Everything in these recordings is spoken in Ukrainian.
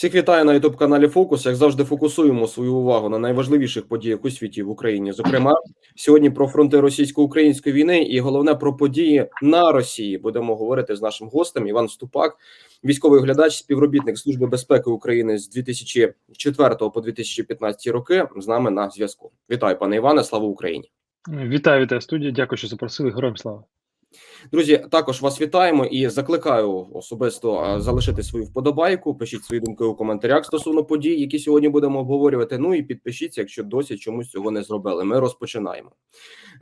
Всіх вітаю на youtube каналі Фокус. Як завжди, фокусуємо свою увагу на найважливіших подіях у світі в Україні. Зокрема, сьогодні про фронти російсько-української війни і головне про події на Росії. Будемо говорити з нашим гостем Іван Ступак, військовий оглядач, співробітник Служби безпеки України з 2004 по 2015 роки. З нами на зв'язку. Вітаю, пане Іване. Слава Україні! Вітаю, вітаю студія. Дякую, що запросили. Героям слава. Друзі, також вас вітаємо і закликаю особисто залишити свою вподобайку. Пишіть свої думки у коментарях стосовно подій, які сьогодні будемо обговорювати. Ну і підпишіться, якщо досі чомусь цього не зробили. Ми розпочинаємо.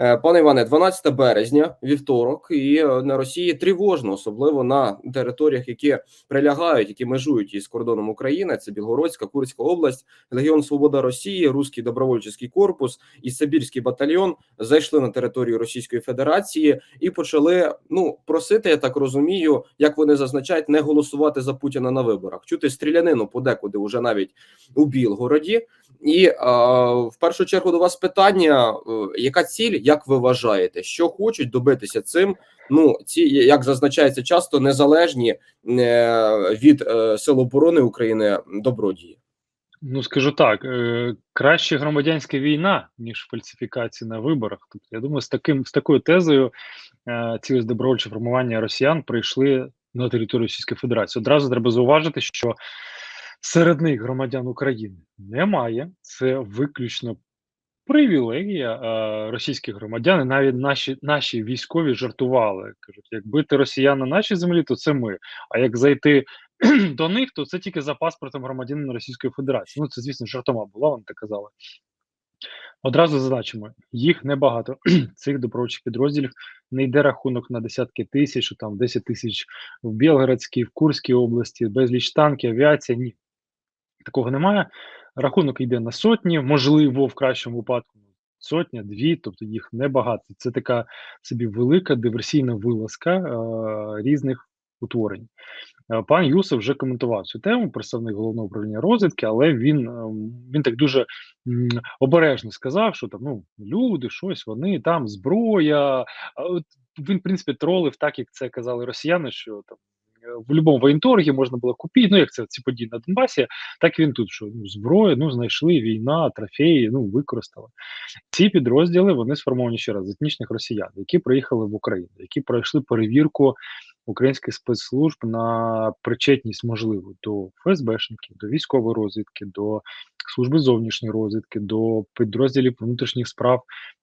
Е, Пане Іване, 12 березня, вівторок, і е, на Росії тривожно, особливо на територіях, які прилягають, які межують із кордоном України. Це Білгородська, Курська область, Легіон Свобода Росії, Руський добровольчий корпус і Сибірський батальйон зайшли на територію Російської Федерації і почали ну просити, я так розумію, як вони зазначають, не голосувати за Путіна на виборах. Чути стрілянину подекуди, вже навіть у Білгороді. І а, в першу чергу до вас питання: е, яка ціль, як ви вважаєте, що хочуть добитися цим? Ну ці як зазначається, часто незалежні е, від е, сил оборони України добродії. Ну скажу так: е, краще громадянська війна, ніж фальсифікації на виборах. Тобто, я думаю, з таким з такою тезою е, ці добровольчі формування росіян прийшли на територію Російської Федерації. Одразу треба зауважити, що серед них громадян України немає. Це виключно привілегія е, російських громадян. І навіть наші наші військові жартували. кажуть, якби ти росіян на нашій землі, то це ми. А як зайти до них, то це тільки за паспортом громадянина Російської Федерації. Ну це, звісно, жартома була, вони так казали. Одразу зазначимо, їх небагато. Цих добровольчих підрозділів не йде рахунок на десятки тисяч, там 10 тисяч в Білгородській, в Курській області, безліч танків, авіація. Ні. Такого немає. Рахунок йде на сотні, можливо, в кращому випадку сотня, дві, тобто їх небагато. Це така собі велика диверсійна вилазка е, різних утворень. Е, Пан Юсов вже коментував цю тему, представник головного управління розвідки, але він е, він так дуже обережно сказав, що там ну люди, щось вони там зброя. Він, в принципі, тролив так, як це казали росіяни, що там. В будь-якому воєнторгі можна було купити, ну як це ці події на Донбасі, так він тут, що ну, зброю, ну знайшли війна, трофеї, ну використали. Ці підрозділи вони сформовані ще раз з етнічних росіян, які приїхали в Україну, які пройшли перевірку українських спецслужб на причетність можливо до ФСБшників, до військової розвідки, до служби зовнішньої розвідки, до підрозділів внутрішніх справ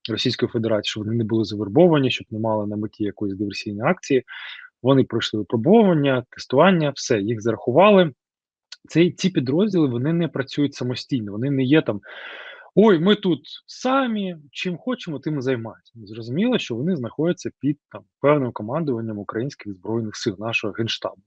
Російської Федерації, щоб вони не були завербовані, щоб не мали на меті якоїсь диверсійної акції. Вони пройшли випробовування, тестування, все їх зарахували. Ці, ці підрозділи вони не працюють самостійно, вони не є там. Ой, ми тут самі чим хочемо, тим і займаємося. Зрозуміло, що вони знаходяться під там певним командуванням українських збройних сил нашого генштабу.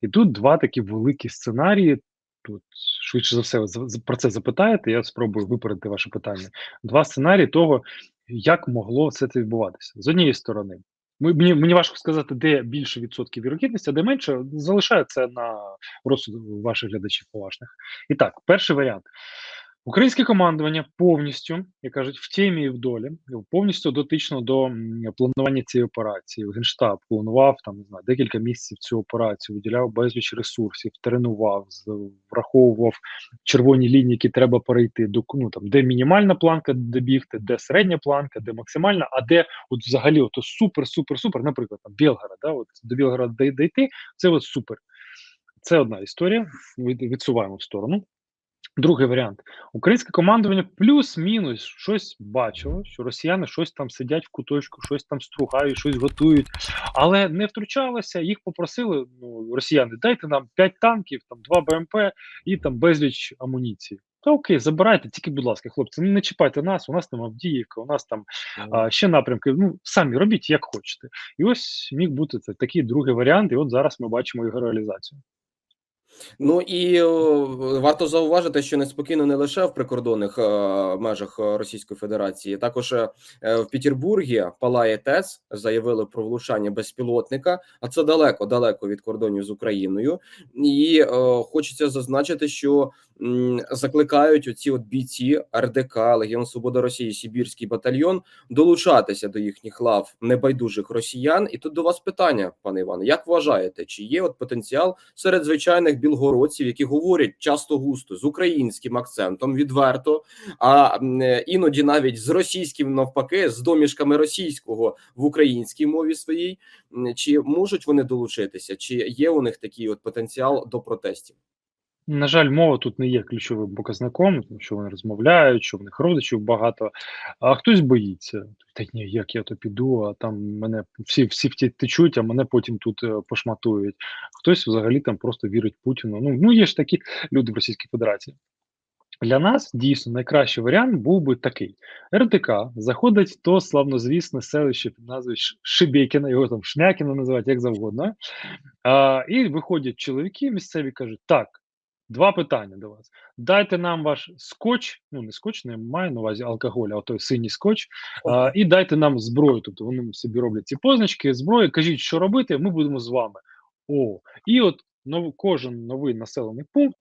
І тут два такі великі сценарії. Тут швидше за все про це запитаєте. Я спробую випередити ваше питання. Два сценарії того, як могло все це відбуватися з однієї сторони. Мені мені важко сказати, де більше відсотків вірогідності, а де менше залишаю це на розсуд ваших глядачів поважних. І так, перший варіант. Українське командування повністю, як кажуть, в темі і в долі, повністю дотично до планування цієї операції. Генштаб планував там не знаю декілька місяців цю операцію, виділяв безліч ресурсів, тренував, враховував червоні лінії, які треба перейти до ну, там, де мінімальна планка добігти, де середня планка, де максимальна, а де от взагалі от супер, супер, супер, наприклад, там Білгород, да, от до Білгорода дійти, це от супер. Це одна історія. Відсуваємо в сторону. Другий варіант: українське командування плюс-мінус щось бачило, що росіяни щось там сидять в куточку, щось там стругають, щось готують, але не втручалося. Їх попросили ну, росіяни, дайте нам 5 танків, там 2 БМП і там безліч амуніції. Та окей, забирайте, тільки, будь ласка, хлопці, не чіпайте нас, у нас там Авдіївка, у нас там mm. а, ще напрямки. Ну самі робіть як хочете. І ось міг бути це такий другий варіант. І от зараз ми бачимо його реалізацію. Ну і о, варто зауважити, що неспокійно не лише в прикордонних е, межах Російської Федерації, також е, в Петербургі палає ТЕЦ, заявили про влучання безпілотника, а це далеко далеко від кордонів з Україною. І е, хочеться зазначити, що закликають оці от бійці РДК Легіон Свобода Росії, Сибірський батальйон долучатися до їхніх лав небайдужих росіян. І тут до вас питання, пане Іване, як вважаєте, чи є от потенціал серед звичайних білорусів? Білгородців, які говорять часто густо з українським акцентом відверто, а іноді навіть з російським навпаки, з домішками російського в українській мові своїй. Чи можуть вони долучитися? Чи є у них такий от потенціал до протестів? На жаль, мова тут не є ключовим показником, тому що вони розмовляють, що в них родичів багато, а хтось боїться. Та ні, як я то піду, а там мене всі всі течуть, а мене потім тут е, пошматують. Хтось взагалі там просто вірить Путіну. Ну, ну є ж такі люди в Російській Федерації. Для нас дійсно найкращий варіант був би такий: РДК заходить то славнозвісне селище під назвою Ш- Шебекіна, його там Шмякіна називають як завгодно. А, і виходять чоловіки місцеві кажуть: так, два питання до вас. Дайте нам ваш скотч, ну не скотч, не маю на увазі алкоголь, а той синій скотч, а, і дайте нам зброю. Тобто вони собі роблять ці позначки, зброю, кажіть, що робити, ми будемо з вами. О, і от нов, кожен новий населений пункт.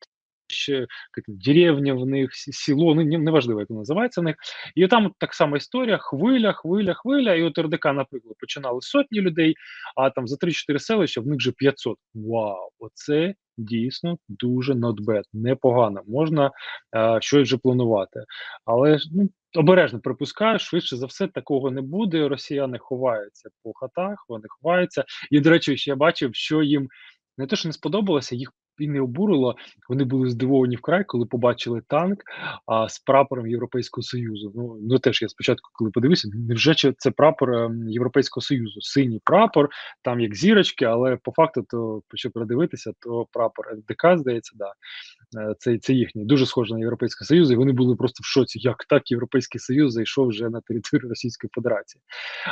Ще деревня в них, село, ну не- неважливо, як воно називається в них. І там так само історія: хвиля, хвиля, хвиля. І от РДК, наприклад, починали сотні людей, а там за 3-4 селища в них вже 500. Вау, оце дійсно дуже not bad, непогано. Можна е, щось вже планувати. Але ну, обережно припускаю, швидше за все такого не буде. Росіяни ховаються по хатах, вони ховаються. І, до речі, ще я бачив, що їм не те, що не сподобалося, їх і не обурило. Вони були здивовані вкрай, коли побачили танк а, з прапором Європейського Союзу. Ну, ну теж я спочатку, коли подивився, невже це прапор ем, Європейського Союзу? Синій прапор, там як зірочки, але по факту, то якщо придивитися, то прапор РДК, здається, да. Е, Це, це їхній дуже схоже на Європейський Союз, і вони були просто в шоці, як так Європейський Союз зайшов вже на територію Російської Федерації.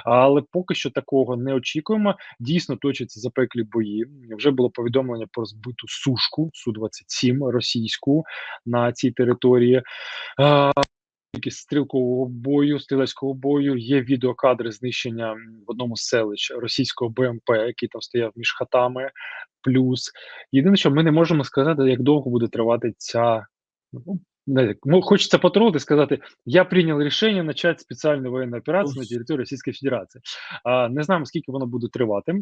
Але поки що такого не очікуємо. Дійсно точаться запеклі бої. Вже було повідомлення про збиту сушку су 27 російську на цій території. Кількість стрілкового бою, стрілецького бою. Є відеокадри знищення в одному з селищ російського БМП, який там стояв між хатами. Плюс єдине, що ми не можемо сказати, як довго буде тривати ця. Ну, ну, хочеться потролити сказати, я прийняв рішення почати спеціальну воєнну операцію на території Російської Федерації. А, не знаємо, скільки воно буде тривати.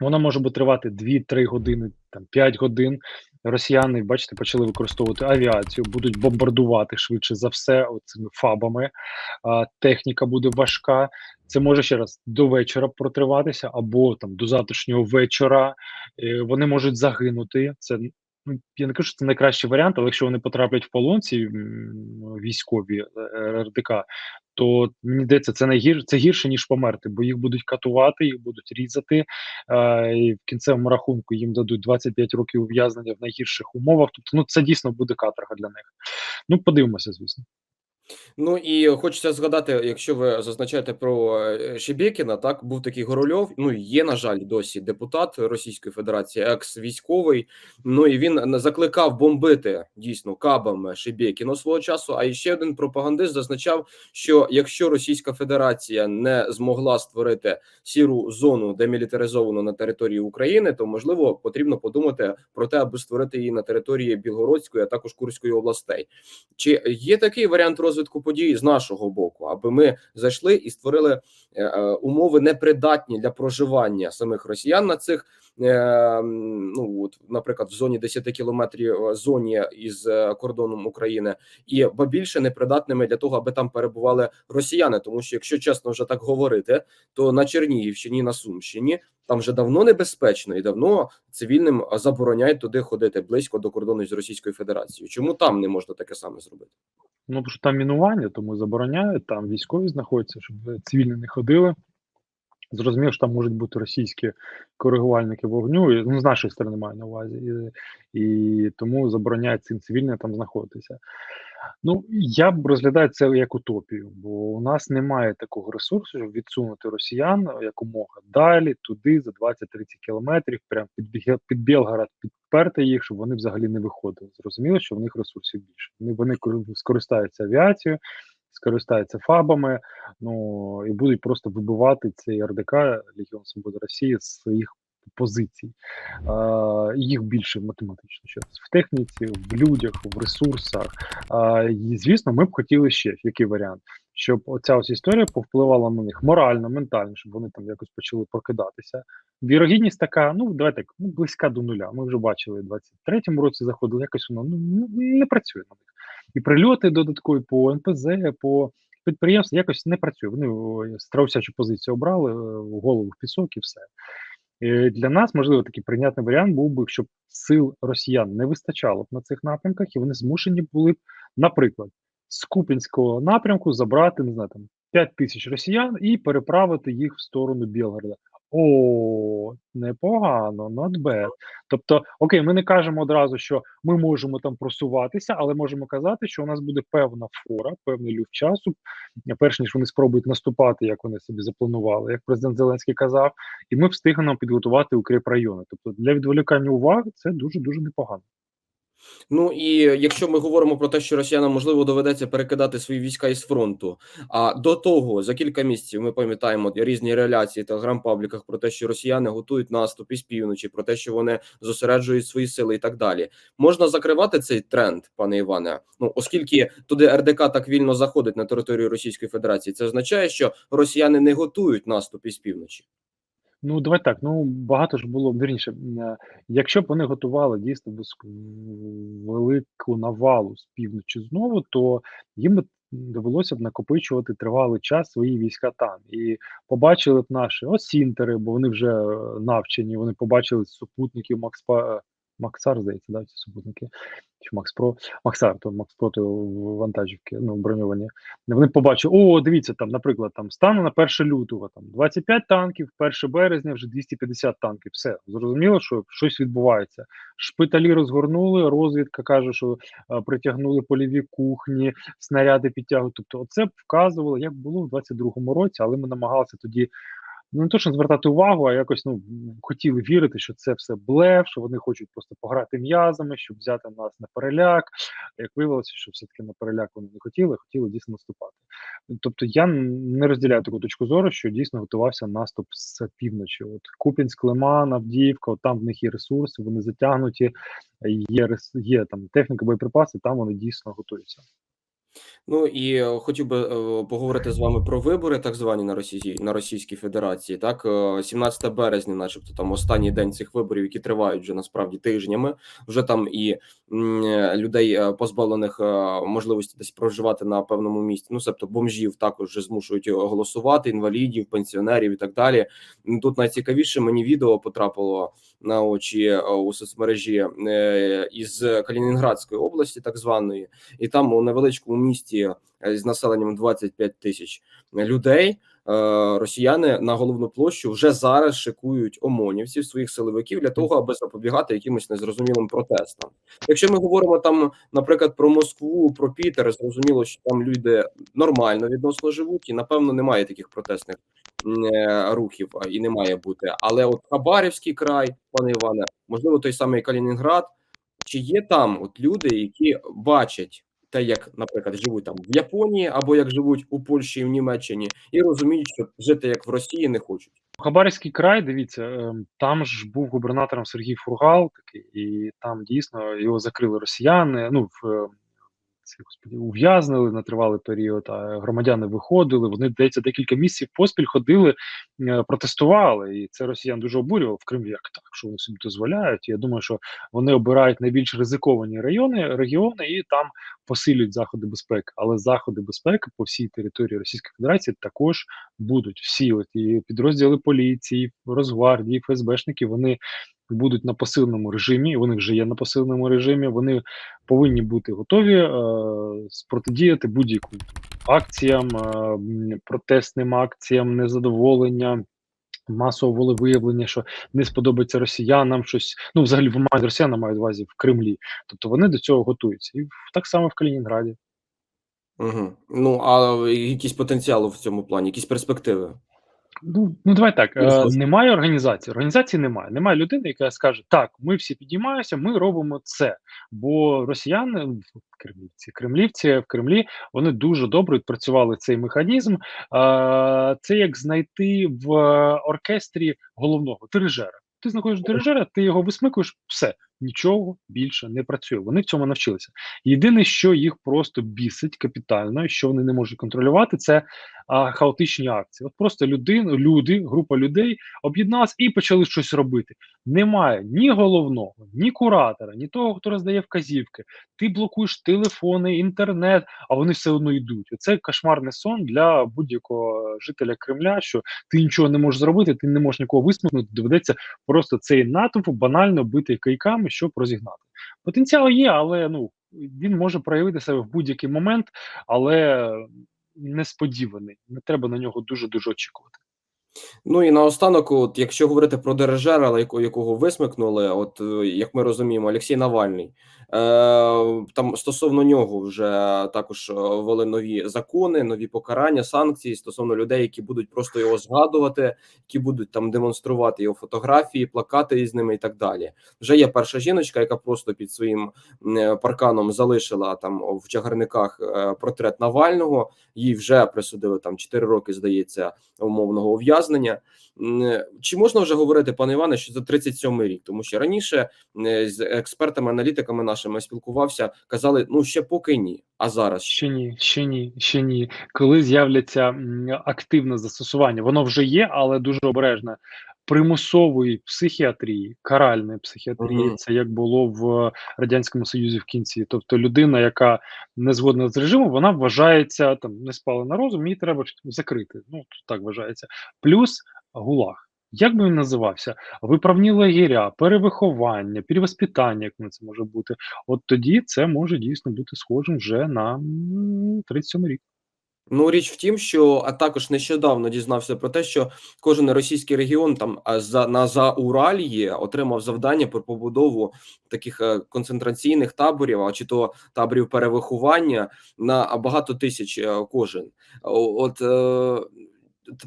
Вона може бути тривати 2-3 години, там 5 годин. Росіяни, бачите, почали використовувати авіацію, будуть бомбардувати швидше за все цими фабами. А, техніка буде важка. Це може ще раз до вечора протриватися, або там до завтрашнього вечора. Е, вони можуть загинути. Це ну, я не кажу, що це найкращий варіант, але якщо вони потраплять в полон, ці м, військові е, РДК, то мені здається, це найгір це гірше ніж померти, бо їх будуть катувати, їх будуть різати. Е, і в кінцевому рахунку їм дадуть 25 років ув'язнення в найгірших умовах. Тобто, ну це дійсно буде каторга для них. Ну, подивимося, звісно. Ну і хочеться згадати, якщо ви зазначаєте про е, Шебекіна, так був такий Горольов. Ну є на жаль, досі депутат Російської Федерації, екс-військовий. Ну і він закликав бомбити дійсно кабами Шебекіна свого часу. А ще один пропагандист зазначав, що якщо Російська Федерація не змогла створити сіру зону демілітаризовану на території України, то можливо потрібно подумати про те, аби створити її на території Білгородської, а також Курської областей. Чи є такий варіант розвитку подій з нашого боку, аби ми зайшли і створили е, е, умови непридатні для проживання самих росіян на цих е, ну от, наприклад, в зоні 10 кілометрів зоні із кордоном України, і ба більше непридатними для того, аби там перебували росіяни, тому що якщо чесно вже так говорити, то на Чернігівщині, на Сумщині там вже давно небезпечно і давно цивільним забороняють туди ходити близько до кордону з Російською Федерацією. Чому там не можна таке саме зробити? Ну, тому що там мінування, тому забороняють, там військові знаходяться, щоб цивільні не ходили. Зрозумів, що там можуть бути російські коригувальники вогню, і, ну, з нашої сторони маю на увазі, і, і тому забороняють цим цивільним там знаходитися. Ну, я б розглядаю це як утопію, бо у нас немає такого ресурсу, щоб відсунути росіян якомога далі, туди, за 20-30 кілометрів, прямо під, під Білгород, підперти їх, щоб вони взагалі не виходили. Зрозуміло, що в них ресурсів більше. Вони, вони скористаються авіацією, скористаються фабами, ну і будуть просто вибивати цей РДК Легіон Свободи Росії з своїх позицій. А, їх більше математично ще в техніці, в людях, в ресурсах. А, і, звісно, ми б хотіли ще який варіант. щоб оця ось історія повпливала на них морально, ментально, щоб вони там якось почали прокидатися. Вірогідність така, ну давайте ну близька до нуля. Ми вже бачили в 23-му році заходили, якось воно ну, не працює на них. І прильоти додаткові по НПЗ, по підприємству якось не працює. Вони страусячу позицію обрали, е, голову в пісок і все. Для нас, можливо, такий прийнятний варіант був би, щоб сил росіян не вистачало б на цих напрямках, і вони змушені були б, наприклад, з Купінського напрямку забрати, не знаю, там 5 тисяч росіян і переправити їх в сторону Білгорода. О, непогано, not bad. Тобто, окей, ми не кажемо одразу, що ми можемо там просуватися, але можемо казати, що у нас буде певна фора, певний люфт часу, перш ніж вони спробують наступати, як вони собі запланували, як президент Зеленський казав, і ми встигнемо підготувати укріп райони. Тобто для відволікання уваги це дуже дуже непогано. Ну і якщо ми говоримо про те, що росіянам можливо доведеться перекидати свої війська із фронту. А до того за кілька місяців ми пам'ятаємо різні реляції в телеграм-пабліках про те, що росіяни готують наступ із півночі, про те, що вони зосереджують свої сили і так далі. Можна закривати цей тренд, пане Іване. Ну оскільки туди РДК так вільно заходить на територію Російської Федерації, це означає, що росіяни не готують наступ із півночі. Ну, давай так. Ну багато ж було вірніше, е, якщо б вони готували дійсно велику навалу з півночі знову, то їм довелося б накопичувати тривалий час свої війська там. І побачили б наші осінтери, бо вони вже е, навчені, вони побачили супутників Макспа. Максар, здається, да, ці супутники, чи Макс Про, Максар, то Макс Про, то вантажівки, ну, броньовані. Вони побачили, о, дивіться, там, наприклад, там стане на 1 лютого, там 25 танків, 1 березня вже 250 танків. Все, зрозуміло, що щось відбувається. Шпиталі розгорнули, розвідка каже, що е, притягнули польові кухні, снаряди підтягують. Тобто, це вказувало, як було в 22-му році, але ми намагалися тоді. Ну, не то, що звертати увагу, а якось ну хотіли вірити, що це все блеф, що вони хочуть просто пограти м'язами, щоб взяти нас на переляк. Як виявилося, що все-таки на переляк вони не хотіли, хотіли дійсно наступати. Тобто я не розділяю таку точку зору, що дійсно готувався наступ з півночі. От Купінськ, Лиман, Авдіївка, от там в них є ресурси, вони затягнуті, є є там техніка, боєприпаси, там вони дійсно готуються. Ну і е, хотів би е, поговорити з вами про вибори, так звані на Росії на Російській Федерації. Так, е, 17 березня, начебто, там останній день цих виборів, які тривають вже насправді тижнями. Вже там і е, людей е, позбавлених е, можливості десь проживати на певному місці. Ну, себто бомжів також вже змушують е, голосувати, інвалідів, пенсіонерів і так далі. Тут найцікавіше мені відео потрапило на очі е, у соцмережі е, із Калінінградської області, так званої, і там у невеличкому місті е, з населенням 25 тисяч людей. е, Росіяни на головну площу вже зараз шикують омонівців своїх силовиків для того, аби запобігати якимось незрозумілим протестам. Якщо ми говоримо там, наприклад, про Москву, про Пітер, зрозуміло, що там люди нормально відносно живуть, і напевно немає таких протестних е, рухів і не має бути. Але от Хабарівський край, пане Іване, можливо, той самий Калінінград, чи є там от люди, які бачать те, як, наприклад, живуть там в Японії або як живуть у Польщі і в Німеччині, і розуміють, що жити як в Росії не хочуть. Хабарівський край, дивіться, ем, там ж був губернатором Сергій Фургал, такий, і там дійсно його закрили росіяни. Ну в господі, ув'язнили на тривалий період. А громадяни виходили. Вони здається декілька місяців поспіль ходили, е, протестували, і це росіян дуже обурювало в Криму. Як так, що вони собі дозволяють? Я думаю, що вони обирають найбільш ризиковані райони, регіони і там посилюють заходи безпеки. Але заходи безпеки по всій території Російської Федерації також будуть всі от і підрозділи поліції, Росгвардії, ФСБшники. Вони будуть на посиленому режимі. Вони вже є на посиленому режимі. Вони повинні бути готові е, протидіяти будь-яким акціям, е, протестним акціям, незадоволення. Масового волевиявлення, що не сподобається росіянам щось. Ну, взагалі, в мають росіянам мають увазі в Кремлі. Тобто вони до цього готуються. І так само в Калінінграді. Угу. Ну а якийсь потенціал в цьому плані, якісь перспективи. Ну, ну давай так. Е, немає організації. Організації немає. Немає людини, яка скаже: так, ми всі підіймаємося, ми робимо це. Бо росіяни, в кремлівці, кремлівці в Кремлі вони дуже добре відпрацювали цей механізм. Е, це як знайти в оркестрі головного дирижера. Ти знаходиш дирижера, ти його висмикуєш, все. Нічого більше не працює. Вони в цьому навчилися. Єдине, що їх просто бісить капітально, що вони не можуть контролювати, це а, хаотичні акції. От просто людин, люди, група людей об'єдналась і почали щось робити. Немає ні головного, ні куратора, ні того, хто роздає вказівки. Ти блокуєш телефони, інтернет, а вони все одно йдуть. Це кошмарний сон для будь-якого жителя Кремля, що ти нічого не можеш зробити, ти не можеш нікого висмикнути. Доведеться просто цей натовп банально бити кийками, щоб розігнати. Потенціал є, але ну він може проявити себе в будь-який момент, але несподіваний. Не треба на нього дуже дуже очікувати. Ну і наостанок, от якщо говорити про дирижера, яко- якого висмикнули, от е, як ми розуміємо, Олексій Навальний, там стосовно нього вже також е, ввели нові закони, нові покарання, санкції стосовно людей, які будуть просто його згадувати, які будуть там демонструвати його фотографії, плакати із ними і так далі. Вже є перша жіночка, яка просто під своїм е, парканом залишила там в чагарниках е, портрет Навального. Їй вже присудили там 4 роки, здається, умовного ув'язнення. Чи можна вже говорити, пане Іване, що це 37-й рік? Тому що раніше е, з експертами, аналітиками нашими спілкувався, казали, ну ще поки ні. А зараз? Ще ні, ще ні, ще ні. Коли з'являться активне застосування, воно вже є, але дуже обережне. Примусової психіатрії, каральної психіатрії, Мгм. це як було в радянському союзі в кінці. Тобто, людина, яка не згодна з режимом, вона вважається там не спала на розум, її треба закрити. Ну так вважається. Плюс гулаг. Як би він називався? Виправні лагеря, перевиховання, перевоспитання, як воно це може бути. От тоді це може дійсно бути схожим вже на м, 37 рік. Ну, річ в тім, що а також нещодавно дізнався про те, що кожен російський регіон там за на Зауральї отримав завдання про побудову таких е, концентраційних таборів, а чи то таборів перевиховання на багато тисяч е, кожен. От е,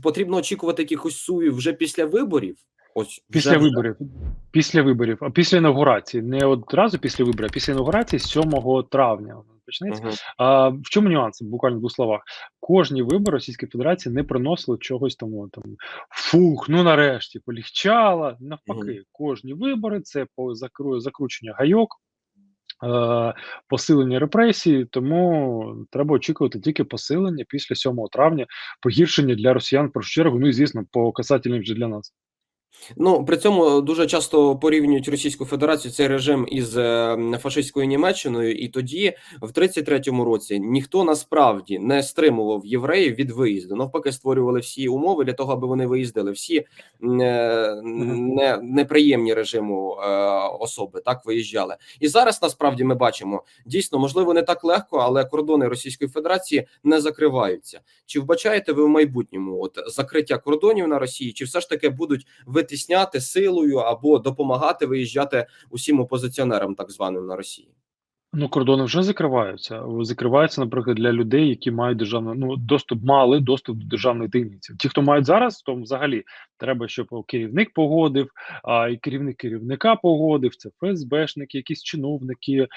потрібно очікувати якихось сувів вже після виборів. Ось Після вже- виборів, після виборів, а після інаугурації, не одразу після виборів, а після інаугурації 7 травня почнеться. Мгм. А в чому нюанс? Буквально в двох словах. Кожні вибори Російської Федерації не приносили чогось тому там фух, ну нарешті полегчало. Навпаки, кожні вибори це по закру, закручення гайок. Е, посилення репресії, тому треба очікувати тільки посилення після 7 травня, погіршення для росіян в першу чергу, ну і звісно, по касательним вже для нас. Ну при цьому дуже часто порівнюють Російську Федерацію цей режим із е, фашистською Німеччиною, і тоді, в 33-му році, ніхто насправді не стримував євреїв від виїзду. Навпаки, створювали всі умови для того, аби вони виїздили. Всі е, не, неприємні режиму е, особи так виїжджали. І зараз насправді ми бачимо дійсно, можливо, не так легко, але кордони Російської Федерації не закриваються. Чи вбачаєте ви в майбутньому от закриття кордонів на Росії, чи все ж таки будуть витісняти силою або допомагати виїжджати усім опозиціонерам, так званим на Росії? Ну, кордони вже закриваються. Закриваються, наприклад, для людей, які мають державну ну доступ, мали доступ до державної таємниці. Ті, хто мають зараз, то взагалі треба, щоб керівник погодив, а і керівник керівника погодив. Це ФСБшники, якісь чиновники.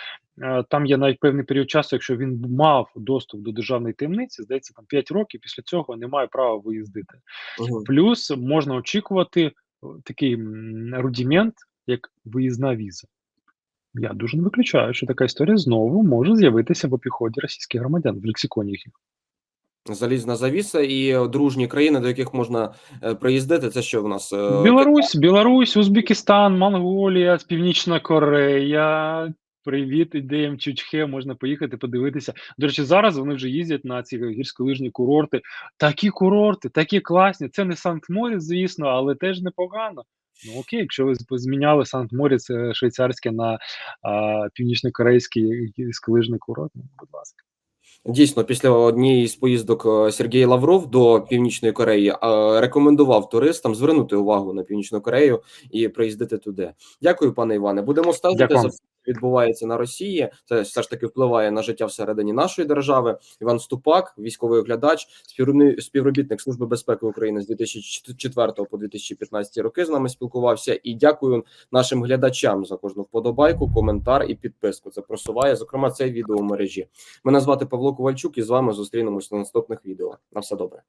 Е, Там є навіть певний період часу, якщо він мав доступ до державної таємниці, здається, там 5 років. Після цього не має права виїздити. Угу. Плюс можна очікувати такий рудімент, як виїзна віза. Я дуже не виключаю, що така історія знову може з'явитися в обіході російських громадян в лексиконі їх. Залізна завіса і дружні країни, до яких можна е, приїздити. Це що в нас е, Білорусь, Білорусь, Узбекистан, Монголія, Північна Корея. Привіт, ідеям Чучхе, можна поїхати подивитися. До речі, зараз вони вже їздять на ці гірськолижні курорти. Такі курорти, такі класні. Це не Санкт-Моріс, звісно, але теж непогано. Ну окей, якщо ви зміняли Санкт-Моріс е, швейцарське на а, північно-корейський гірськолижний курорт, ну, будь ласка. Дійсно, після однієї з поїздок е, Сергій Лавров до Північної Кореї е, рекомендував туристам звернути увагу на Північну Корею і приїздити туди. Дякую, пане Іване. Будемо Дякую. за відбувається на Росії. Це все ж таки впливає на життя всередині нашої держави. Іван Ступак, військовий оглядач, співробітник- Служби безпеки України з 2004 по 2015 роки з нами спілкувався. І дякую нашим глядачам за кожну вподобайку, коментар і підписку. Це просуває, зокрема, це відео мережі. Мене звати Павло Ковальчук, і з вами зустрінемось на наступних відео. На все добре.